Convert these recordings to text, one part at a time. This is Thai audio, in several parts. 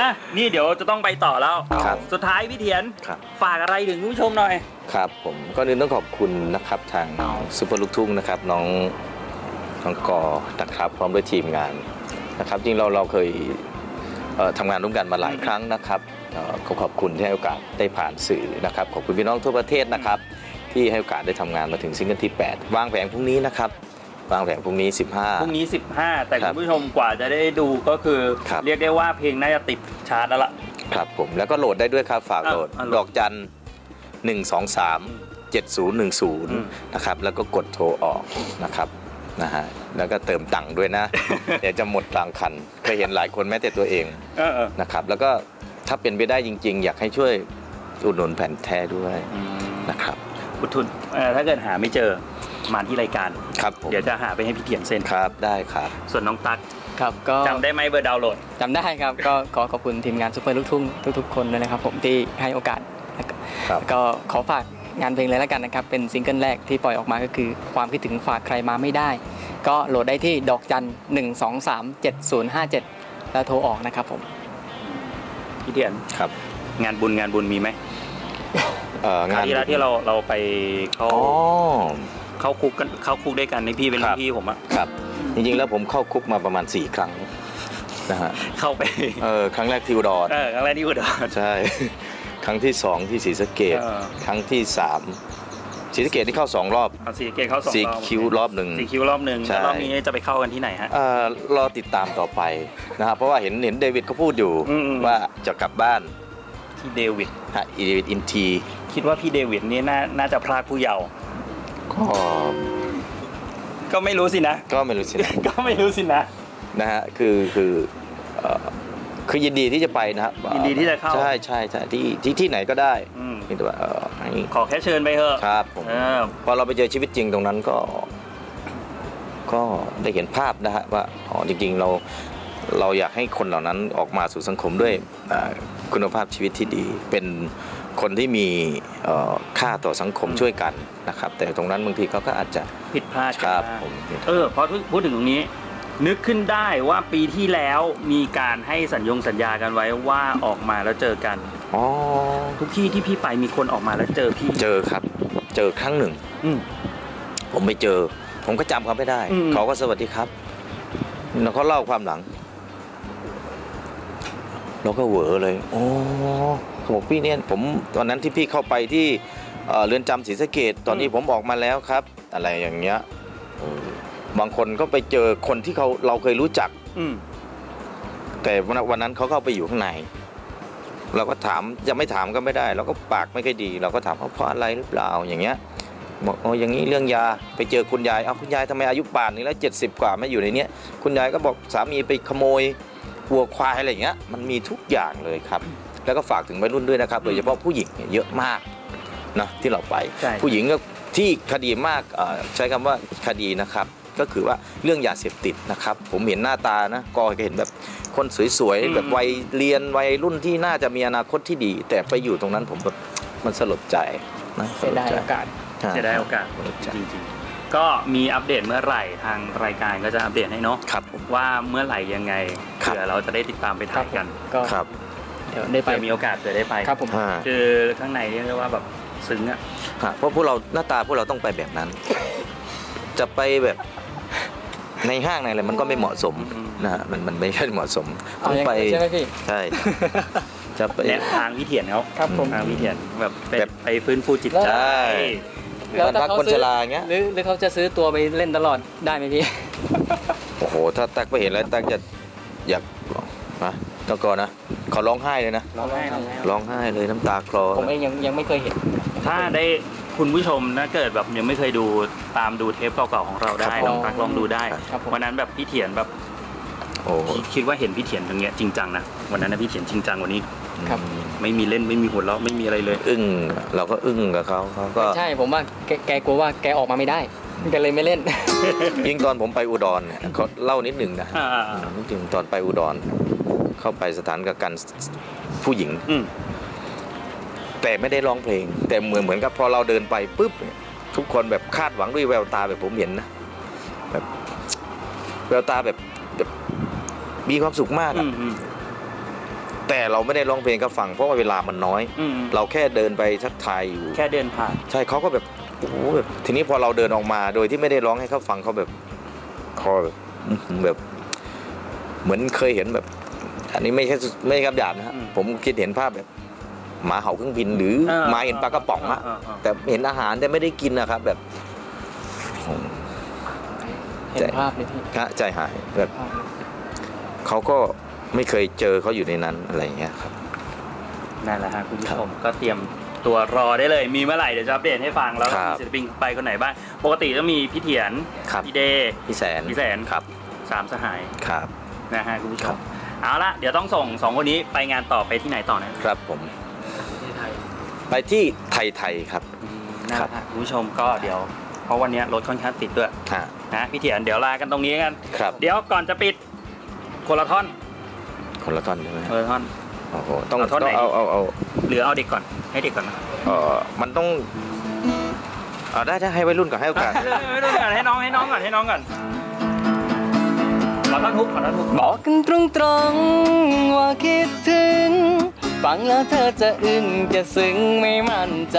อะนี่เดี๋ยวจะต้องไปต่อแล้ว ครับ สุดท้ายพี่เถียนครับ ฝากอะไรถึงคุณผู้ชมหน่อย ครับผมก็นึงต้องขอบคุณนะครับทางซูเปอร์ลูกทุ่งนะครับน้องน้องกอนะครับ พร้อมด้วยทีมงานนะครับ จริงเราเราเคยเอ่อทำงานร่วมกันมาหลายครั้งนะครับเอ่อขอขอบคุณที่ให้โอกาสได้ผ่านสื่อนะครับขอบคุณพี่น้องทั่วประเทศนะครับ ที่ให้โอกาสได้ทำงานมาถึงซิงเกิลที่ 8 วางแผงพรุ่งนี้นะครับ วางแผงพรุ่งนี้ 15 พรุ่งนี้ 15 แต่ครัคุบณผู้ชมกว่าจะได้ดูก็คือครับ เรียกได้ว่าเพลงน่าจะติดชาร์ตแล้วล่ะ ครับผมแล้วก็โหลดได้ด้วยครับฝากอะโหลดอะโหลดดอกจันหนึ่งสองสามเจ็ดศูนย์หนึ่งศูนย์อืมนะครับแล้วก็กดโทรออกนะครับนะฮะแล้วก็เติมตังค์ด้วยนะ เดี๋ยวจะหมดกลางคันเคยเห็นหลายคนแม้แต่ตัวเองเออเออนะครับแล้วก็ถ้าเป็นไปได้จริง ๆ อยากให้ช่วยอุดหนุนแผ่นแท้ด้วยอืมนะครับ อุดทุนเอ่อถ้าเกิดหาไม่เจอมาที่รายการครับผมเดี๋ยวจะหาไปให้พี่เถียนเซ็นครับได้ครับ ส่วนน้องตั๊กครับก็จำได้ไหมเบอร์ดาวน์โหลดจำได้ครับก็ขอขอบคุณทีมงานซูเปอร์ลูกทุ่งทุกๆคนด้วยนะครับผมที่ให้โอกาสครับก็ขอฝากงานเพลงเลยแล้วกันนะครับ เป็นซิงเกิลแรกที่ปล่อยออกมาก็คือความคิดถึงฝากใครมาไม่ได้ ก็โหลดได้ที่ดอกจัน1 2 3 7 0 5 7 แล้วโทรออกนะครับผมพี่เถียนครับ งานบุญงานบุญมีไหม เอ่อคราวที่แล้วที่เราเราไปเข้าอ๋อ เข้าคุกกันเข้าคุกด้วยกันในพี่เป็นครัรุ่บ นพี่ผมอะครับ จริงๆ แล้วผมเข้าคุกมาประมาณ 4 ครั้งนะฮะเข้าไปเออครั้งแรกที่อุดรเออครั้งแรกที่อุดร ใช่ ครั้งที่สองที่ศรีสะเกดเออ ครั้งที่สามศรีสะเกดที่เข้าสองรอบเอาสีเกตเข้าสองสีรอบคิวรอบหนึ่ง สีคิวรอบหนึ่งใช่ แล้วรอบนี้จะไปเข้ากันที่ไหนฮะ เอ่อรอติดตามต่อไปนะครับเพราะว่าเห็นเห็นเดวิดเขาพูดอยู่อืมอืมว่าจะกลับบ้านที่เดวิดฮะอีเดวิดอินที คิดว่าพี่เดวิดนี่น่าน่าจะพรากผู้เยาว์ก็ก็ไม่รู้สินะ ก็ไม่รู้สินะก็ไม่รู้สินะนะฮะคือคือเอ่อคือยินดีที่จะไปนะครับยินดีที่จะเข้า ใช่ใช่ใช่ที่ที่ที่ไหนก็ได้อืมเพียงแต่ว่าเอ่อให้ขอแค่เชิญไปเถอะครับผมเออพอเราไปเจอชีวิตจริงตรงนั้นก็ ก็ได้เห็นภาพนะฮะว่าอ๋อจริง ๆ เราเราอยากให้คนเหล่านั้นออกมาสู่สังคมด้วยอ่าคุณภาพชีวิตที่ดีเป็น คนที่มีเอ่อค่าต่อสังคมช่วยกันนะครับ แต่ตรงนั้นบางทีเขาก็อาจจะผิดพลาดคกันรับได้ผมเออพอพูดถึงตรงนี้ นึกขึ้นได้ว่าปีที่แล้วมีการให้สัญญงสัญญากันไว้ว่าออกมาแล้วเจอกันอ๋อทุกที่ที่พี่ไปมีคนออกมาแล้วเจอพี่เจอครับ เจอครั้งหนึ่งอืมผมไปเจอ ผมก็จำเขาไม่ได้อืมเขาก็สวัสดีครับแล้วเขาเล่าความหลังเราก็เหวอเลย โอ้เขาบอกพี่เนี่ยผมตอนนั้นที่พี่เข้าไปที่เอ่อเรือนจำศรีสะเกดตอนนี้ผมออกมาแล้วครับ อะไรอย่างเงี้ยเออบางคนก็ไปเจอคนที่เขาเราเคยรู้จักอืมแต่วันวันนั้นเขาเข้าไปอยู่ข้างใน เราก็ถามจะไม่ถามก็ไม่ได้ เราก็ปากไม่ค่อยดี เราก็ถามเขาเพราะอะไรหรือเปล่าอย่างเงี้ยบอกอ๋ออย่างนี้เรื่องยาไปเจอคุณยายเอาคุณยายทำไมอายุป่านนี้แล้วเจ็ดสิบกว่าไม่อยู่ในเนี้ยคุณยายก็บอกสามีไปขโมยวัวควายอะไรอย่างเงี้ยมันมีทุกอย่างเลยครับ แล้วก็ฝากถึงวัยรุ่นด้วยนะครับโดยเฉพาะผู้หญิงเนี่ยเยอะมากนะที่เราไป ใช่ ผู้หญิงก็ที่คดีมากเอ่อใช้คำว่าคดีนะครับ ก็คือว่าเรื่องยาเสพติดนะครับ ผมเห็นหน้าตานะก็เห็นแบบคนสวยอืมๆแบบวัยเรียนวัยรุ่นที่น่าจะมีอนาคตที่ดี แต่ไปอยู่ตรงนั้นผมแบบมันสลดใจนะเสียดายโอกาส ใช่เสียดายโอกาสสลดใจจริงๆ ก็มีอัปเดตเมื่อไหร่ทางรายการก็จะอัปเดตให้เนาะครับผม ว่าเมื่อไหร่ยังไงครับ เผื่อเราจะได้ติดตามไปถ่ายกัน ก็ครับ เดี๋ยวได้ไป เผื่อมีโอกาสเผื่อได้ไปครับผม อ่า คือข้างในเรียกได้ว่าแบบซึ้งอะครับเพราะพวกเราหน้าตาพวกเราต้องไปแบบนั้น จะไปแบบในห้างในอะไรมันก็ไม่เหมาะสมนะฮะมันมันไม่ใช่เหมาะสมเอาต้องอย่างไปนั้นใช่ไหมพี่ ใช่จะไป แนะทางพี่เถียนเขาครับผม ทางพี่เถียนแบบไปแบบ ไปฟื้นฟูจิตใจ ใช่แล้วบ้านถ้าพักเขาคนซื้ชอราอย่างเงี้ย หรือหรือเขาจะซื้อตัวไปเล่นตลอดได้ไหมพี่ โอ้โหถ้าตักไปเห็นแล้วตักจะอยากนะ ต้องก่อนนะเขาร้องไห้เลยนะร้องไห้ร้องไห้ร้องไห้เลยน้ำตาคลอผมเองยังยังไม่เคยเห็น ถ้าได้คุณผู้ชมถ้าเกิดแบบยังไม่เคยดูตามดูเทปเก่าๆของเราได้ลองตักลองดูได้ครับผมวันนั้นแบบพี่เถียนแบบโอ้โหคิดว่าเห็นพี่เถียนตรงเนี้ยจริงจังนะวันนั้นนะพี่เถียนจริงจังกวันนี้ครับไม่มีเล่นไม่มีหัวเราะไม่มีอะไรเลย อึ้งเราก็อึ้งกับเขาเขาก็ใช่ผมว่าแกแกกลัวว่าแกออกมาไม่ได้แกเลยไม่เล่นยิ่งตอนผมไปอุดรเนี่ยเขาเล่านิดหนึ่งนะอ่านิดหนึ่งตอนไปอุดร เข้าไปสถานกักกันผู้หญิงอืมแต่ไม่ได้ร้องเพลง แต่เหมือนเหมือนกับพอเราเดินไปปุ๊บเนี่ยทุกคนแบบคาดหวังด้วยแววตาแบบผมเห็นนะแบบแววตาแบบแบบมีความสุขมากอือะมอืมแต่เราไม่ได้ร้องเพลงเขาฟังเพราะว่าเวลามันน้อยอืมเราแค่เดินไปทักทายอยู่แค่เดินผ่านใช่เขาก็แบบโอ้โหแบบทีนี้พอเราเดินออกมาโดยที่ไม่ได้ร้องให้เขาฟังเขาแบบคอแบบอื้อหือแบบ เหมือนเคยเห็นแบบ อันนี้ไม่ใช่ไม่ใช่คำหยาบนะฮะอืมผมคิดเห็นภาพแบบหมาเห่าเครื่องบินหรือเออหมาเห็นปลากระป๋องอะเเแต่เห็นอาหารแต่ไม่ได้กินนะครับแบบ เห็นภาพเลยพี่พระใจหายแบบภาพเลยเขาก็ไม่เคยเจอเขาอยู่ในนั้นอะไรอย่างเงี้ยครับ นั่นแหละฮะคุณผู้ชมก็เตรียมตัวรอได้เลย มีเมื่อไหร่เดี๋ยวจะอัปเดตให้ฟังแล้วครับมีศิลปินไปคนไหนบ้างปกติก็มีพี่เถียนครับ พี่เดย์พี่แสนพี่แสนครับสามสหายครับ นะฮะคุณผู้ชครัมบ เอาละเดี๋ยวต้องส่งสองคนนี้ไปงานต่อไปที่ไหนต่อนะครับผมที่ไทยไปที่ไทยไทยครับนั่นแหละฮะคุณผู้ชมก็เดี๋ยว เพราะวันนี้รถค่อนข้างติดด้วยฮะนะพี่เถียนเดี๋ยวลากันตรงนี้กันครับเดี๋ยวก่อนจะปิดคนละท่อนคนละท่อนใช่ไหมคนละท่อนโอ้โหต้องเอาท่อนต้องไหนเอาเอาเอาหรือเอาเด็กก่อนให้เด็กก่อนนะเออมันต้องเอาได้ได้ให้วัยรุ่นก่อนให้โอกาสไม่ต้องก่อนให้น้องให้น้องก่อนให้น้องก่อนข อท่อนทุกขอท่อนทุกบอกกันตรงๆว่าคิดถึง ฟังแล้วเธอจะอึ้งจะซึ้งไม่มั่นใจ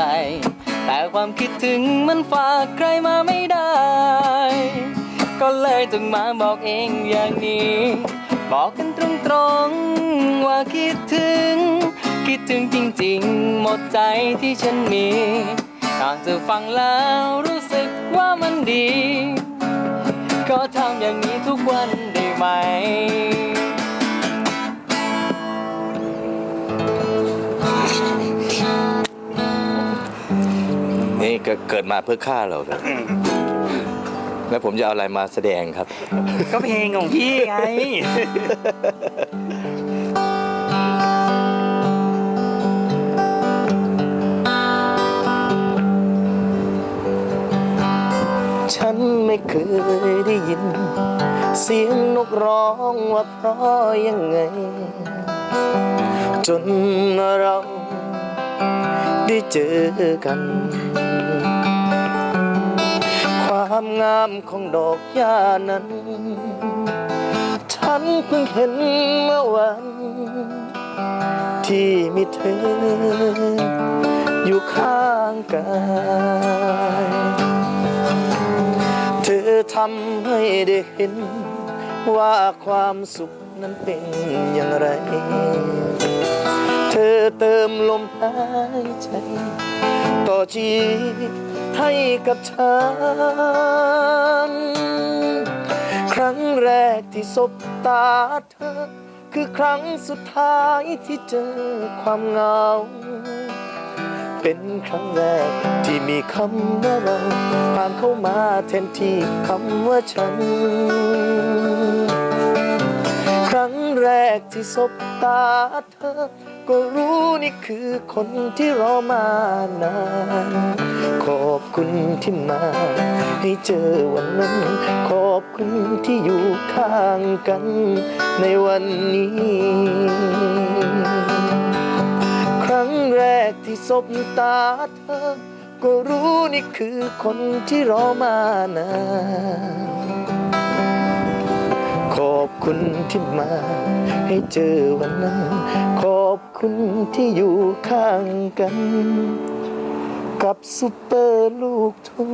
แต่ความคิดถึงมันฝากใครมาไม่ได้ ก็เลยต้องมาบอกเองอย่างนี้ บอกกันตรงๆว่าคิดถึง คิดถึงจริงๆ หมดใจที่ฉันมีหากเธอฟังแล้วรู้สึกว่ามันดี ก็ทำอย่างนี้ทุกวัน ได้ไหม นี่ก็เกิดมาเพื่อฆ่าเราเลยแล้วผมจะเอาอะไรมาแสดงครับ ก็เพลงของพี่ไง สียงนกร้องว่าเพราะยังไง จนเราได้เจอกัน ความงามของดอกหญ้านั้น ฉันเพิ่งเห็นเมื่อวัน ที่มีเธอ อยู่ข้างกายเธอทำให้ได้เห็น ว่าความสุขนั้นเป็นอย่างไร เธอเติมลมหายใจ ต่อชีวิตให้กับฉัน ครั้งแรกที่สบตาเธอ คือครั้งสุดท้ายที่เจอความเหงา เป็นครั้งแรกที่มีคำว่าเราผ่านเข้ามาแทนที่คำว่าฉัน กที่สบตาเธอ ก็รู้นี่คือคนที่รอมานาน ขอบคุณที่มา ให้เจอวันนั้น ขอบคุณที่อยู่ข้างกันในวันนี้ ครั้งแรกที่สบตาเธอ ก็รู้นี่คือคนที่รอมานาน ขอบคุณที่มา ให้เจอวันนั้น ขอบคุณที่อยู่ข้างกัน กับซุปเปอร์ลูกทุ่ง